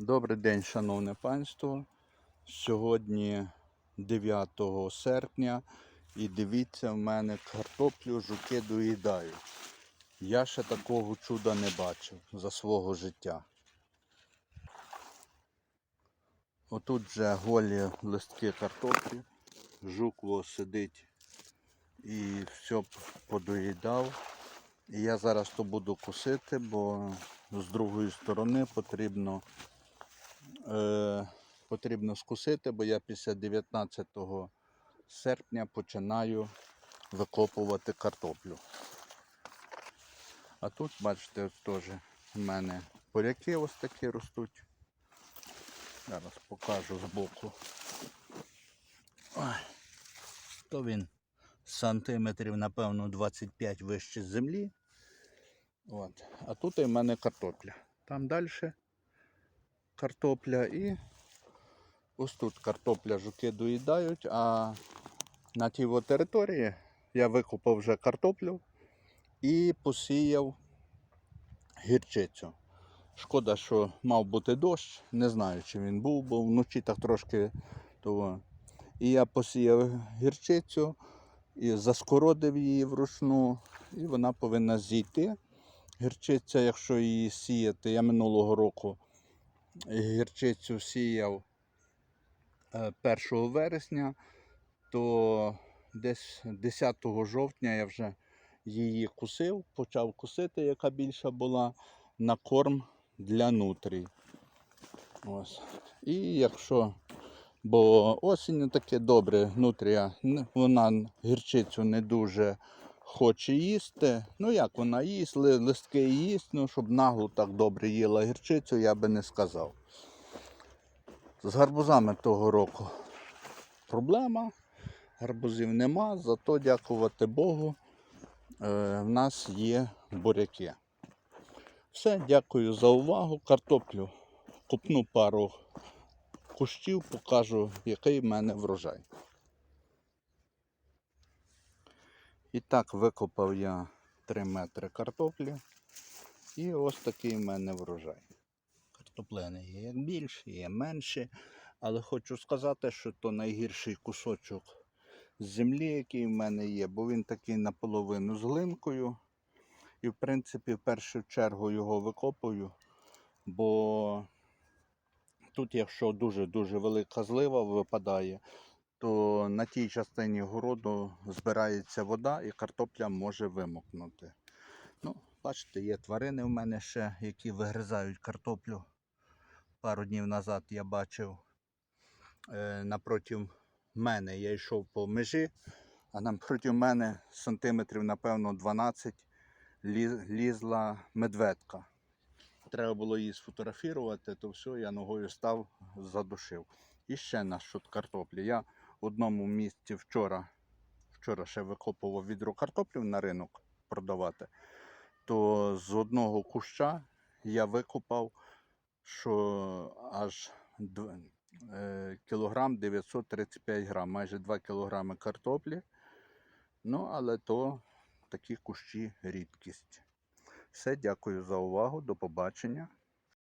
Добрий день, шановне панство. Сьогодні 9 серпня і дивіться, в мене картоплю жуки доїдають. Я ще такого чуда не бачив за свого життя. Отут вже голі листки картоплі. Жукво сидить і все подоїдав. І я зараз то буду косити, бо з другої сторони потрібно, е, потрібно скосити, бо я після 19 серпня починаю викопувати картоплю. А тут, бачите, теж в мене буряки ось такі ростуть. Зараз покажу збоку. Ой, то він сантиметрів, напевно, 25 вище з землі. От. А тут і в мене картопля. Там далі картопля і ось тут картопля жуки доїдають, а на тій території я викопав вже картоплю і посіяв гірчицю. Шкода, що мав бути дощ, не знаю, чи він був, бо вночі так трошки того. І я посіяв гірчицю і заскородив її вручну, і вона повинна зійти. Гірчиця, якщо її сіяти, я минулого року гірчицю сіяв е, 1 вересня, то десь 10 жовтня я вже її кусив, почав кусити, яка більша була, на корм для нутрій. І якщо, бо осінь таке добре, нутрія, вона гірчицю не дуже хоче їсти. Ну як вона їсть, листки їсть, ну щоб нагло так добре їла гірчицю, я би не сказав. З гарбузами того року проблема. Гарбузів нема, зато дякувати Богу, е, в нас є буряки. Все, дякую за увагу. Картоплю купну пару кущів, покажу, який в мене врожай. І так викопав я 3 метри картоплі. І ось такий в мене врожай. Картоплини є як більше, є менше. Але хочу сказати, що то найгірший кусочок землі, який в мене є, бо він такий наполовину з глинкою. І, в принципі, в першу чергу його викопую, бо тут, якщо дуже-дуже велика злива випадає, то на тій частині городу збирається вода і картопля може вимокнути. Ну, бачите, є тварини в мене ще, які вигризають картоплю. Пару днів назад я бачив е, напроти мене, я йшов по межі, а напроти мене сантиметрів, напевно, 12 лі- лізла медведка. Треба було її сфотографувати, то все, я ногою став, задушив. І ще на щодо картоплі. Я одному місці вчора, вчора ще викопував відро картоплів на ринок продавати, то з одного куща я викопав, що аж е, кілограм 935 грам, майже 2 кілограми картоплі. Ну, але то такі кущі рідкість. Все, дякую за увагу. До побачення.